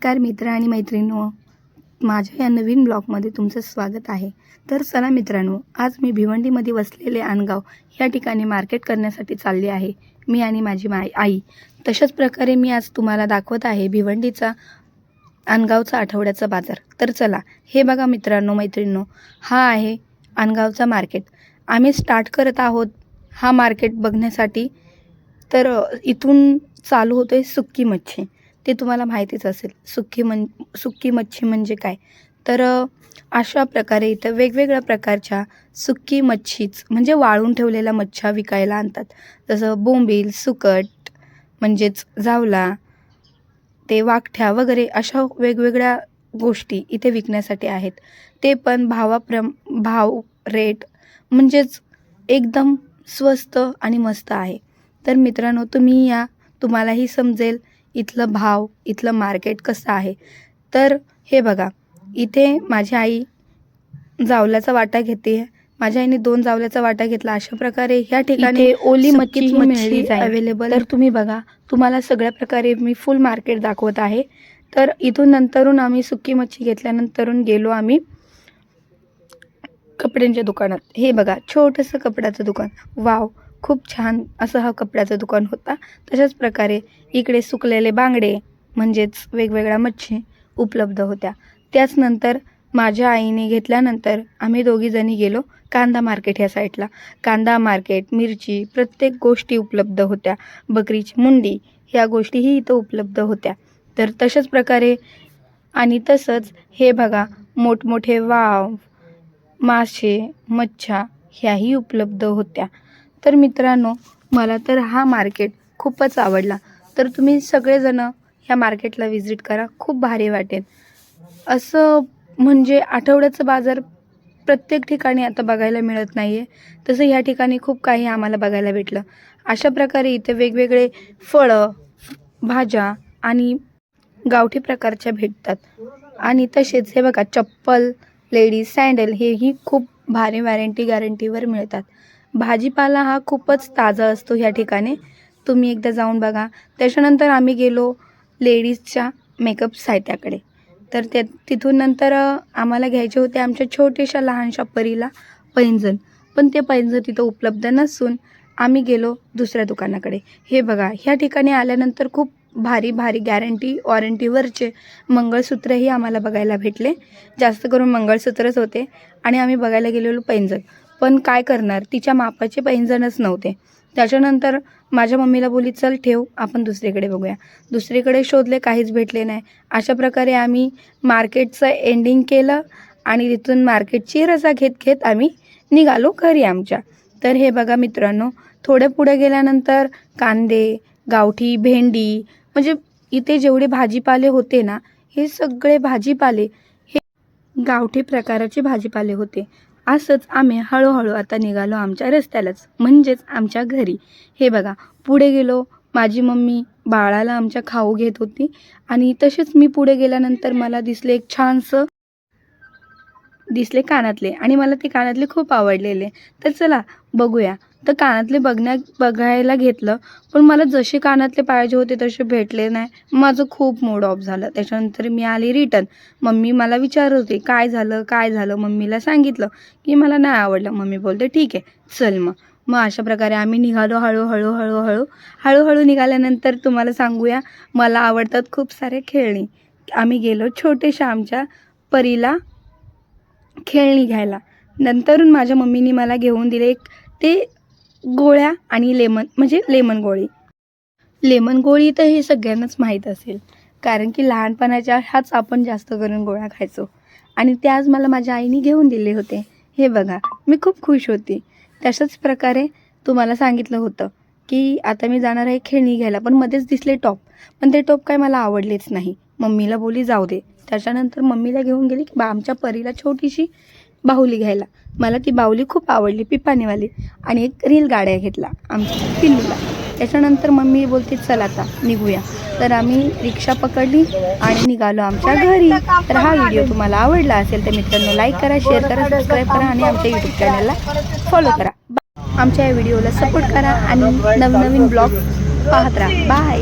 नमस्कार मित्र आणि मैत्रिणींनो. माझ्या या नवीन ब्लॉगमध्ये तुमचं स्वागत आहे. तर चला मित्रांनो आज मी भिवंडीमध्ये वसलेले आणगाव या ठिकाणी मार्केट करण्यासाठी चालले आहे. मी आणि माझी माय आई. तशाच प्रकारे मी आज तुम्हाला दाखवत आहे भिवंडीचा आणगावचा आठवड्याचा बाजार. तर चला हे बघा मित्रांनो मैत्रिणींनो. हा आहे आणगावचा मार्केट. आम्ही स्टार्ट करत आहोत हा मार्केट बघण्यासाठी. तर इथून चालू होतो आहे सुक्की मच्छी. ते तुम्हाला माहितीच असेल. सुकी मन सुकी मच्छी म्हणजे काय? तर अशा प्रकारे इथं वेगवेगळ्या प्रकारच्या सुक्की मच्छीच म्हणजे वाळून ठेवलेल्या मच्छ्या विकायला आणतात. जसं बोंबील सुकट म्हणजेच जावला ते वाकठ्या वगैरे अशा वेगवेगळ्या गोष्टी इथे विकण्यासाठी आहेत. ते पण भावाप्रम भाव रेट म्हणजेच एकदम स्वस्त आणि मस्त आहे. तर मित्रांनो तुम्ही या तुम्हालाही समजेल इथलं भाव इथलं मार्केट कसं आहे? तर हे बघा इथे माझी आई जावल्याचा वाटा घेते. माझ्या आईने दोन जावल्याचा वाटा घेतला. अशा प्रकारे ह्या ठिकाणी ओली मच्छी मच्छी मिळली. अवेलेबल तर तुम्ही बघा तुम्हाला सगळ्या प्रकारे मी फुल मार्केट दाखवत आहे. तर इथून नंतरून आम्ही सुकी मच्छी घेतल्यानंतरून गेलो आम्ही कपड्यांच्या दुकानात. हे बघा छोटंसं कपड्याचं दुकान. वाव खूप छान असं हा कपड्याचं दुकान होता. तशाच प्रकारे इकडे सुकलेले बांगडे म्हणजेच वेगवेगळ्या मच्छी उपलब्ध होत्या. त्याच नंतर माझ्या आईने घेतल्यानंतर आम्ही दोघीजणी गेलो कांदा मार्केट ह्या साईडला कांदा मार्केट मिरची प्रत्येक गोष्टी उपलब्ध होत्या. बकरीची मुंडी ह्या गोष्टीही इथं उपलब्ध होत्या. तर तशाच प्रकारे आणि तसंच हे बघा मोठमोठे वाव मासे मच्छा ह्याही उपलब्ध होत्या. तर मित्रांनो मला तर हा मार्केट खूपच आवडला. तर तुम्ही सगळेजणं ह्या मार्केटला व्हिजिट करा. खूप भारी वाटेल. असं म्हणजे आठवड्याचं बाजार प्रत्येक ठिकाणी आता बघायला मिळत नाही आहे तसं ह्या ठिकाणी खूप काही आम्हाला बघायला भेटलं. अशा प्रकारे इथे वेगवेगळे फळं भाज्या आणि गावठी प्रकारच्या भेटतात. आणि तसेच हे बघा चप्पल लेडीज सँडल हेही खूप भारी वॅरंटी गॅरंटीवर मिळतात. भाजीपाला हा खूपच ताजा असतो ह्या ठिकाणी. तुम्ही एकदा जाऊन बघा. त्याच्यानंतर आम्ही गेलो लेडीजच्या मेकअप साहित्याकडे. तर ते तिथून नंतर आम्हाला घ्यायचे होते आमच्या छोट्याशा लहानशा परीला पैंजण. पण ते पैंजण तिथं उपलब्ध नसून आम्ही गेलो दुसऱ्या दुकानाकडे. हे बघा ह्या ठिकाणी आल्यानंतर खूप भारी भारी गॅरंटी वॉरंटीवरचे मंगळसूत्रही आम्हाला बघायला भेटले. जास्त करून मंगळसूत्रच होते. आणि आम्ही बघायला गेलेलो पैंजण. पण काय करणार? तिच्या मापाचे पैंजणच नव्हते. त्याच्यानंतर माझ्या मम्मीला बोली चल ठेव आपण दुसरीकडे बघूया. दुसरीकडे शोधले काहीच भेटले नाही. अशा प्रकारे आम्ही मार्केटचं एंडिंग केलं आणि तिथून मार्केटची रजा घेत घेत आम्ही निघालो घरी आमच्या. तर हे बघा मित्रांनो थोडे पुढे गेल्यानंतर कांदे गावठी भेंडी म्हणजे इथे जेवढे भाजीपाले होते ना हे सगळे भाजीपाले हे गावठी प्रकाराचे भाजीपाले होते. असंच आम्ही हळूहळू आता निघालो आमच्या रस्त्यालाच म्हणजेच आमच्या घरी. हे बघा पुढे गेलो माझी मम्मी बाळाला आमच्या खाऊ घेत होती आणि तसेच मी पुढे गेल्यानंतर मला दिसले एक छानसं दिसले कानातले आणि मला ते कानातले खूप आवडलेले. तर चला बघूया. तर कानातले बघण्या बघायला घेतलं. पण मला जसे कानातले पाहिजे होते तसे भेटले नाही. माझं खूप मूड ऑफ झालं. त्याच्यानंतर मी आली रिटर्न मम्मी मला विचारत होती काय झालं? काय झालं? मम्मीला सांगितलं की मला नाही आवडलं. मम्मी बोलते ठीक आहे चल मग. मग अशा प्रकारे आम्ही निघालो हळूहळू हळूहळू हळूहळू निघाल्यानंतर तुम्हाला सांगूया मला आवडतात खूप सारे खेळणी. आम्ही गेलो छोटेशा आमच्या परीला खेळणी घ्यायला. नंतरून माझ्या मम्मीनी मला घेऊन दिले एक ते गोळ्या आणि लेमन म्हणजे लेमन गोळी. लेमन गोळी तर हे सगळ्यांनाच माहीत असेल कारण की लहानपणाच्या ह्याच आपण जास्त करून गोळ्या खायचो. आणि ते आज मला माझ्या आईने घेऊन दिले होते. हे बघा मी खूप खुश होती. तशाच प्रकारे तुम्हाला सांगितलं होतं की आता मी जाणार आहे खेळणी घ्यायला पण मध्येच दिसले टॉप. पण ते टॉप काय मला आवडलेच नाही. मम्मीला बोली जाऊ दे. त्याच्यानंतर मम्मीला घेऊन गेली की बा आमच्या परीला छोटीशी बाहुली घ्यायला. मला ती बाहुली खूप आवडली पिपाणीवाली. आणि एक रील गाड्या घेतला आमच्या पिल्लूला. त्याच्यानंतर मम्मी बोलते चल आता निघूया. तर आम्ही रिक्षा पकडली आणि निघालो आमच्या घरी. तर हा व्हिडिओ तुम्हाला आवडला असेल तर मित्रांनो लाईक करा शेअर करा सबस्क्राईब करा आणि आमच्या यूट्यूब चॅनलला फॉलो करा. आमच्या या व्हिडिओला सपोर्ट करा आणि नवनवीन ब्लॉग पाहत राहा. बाय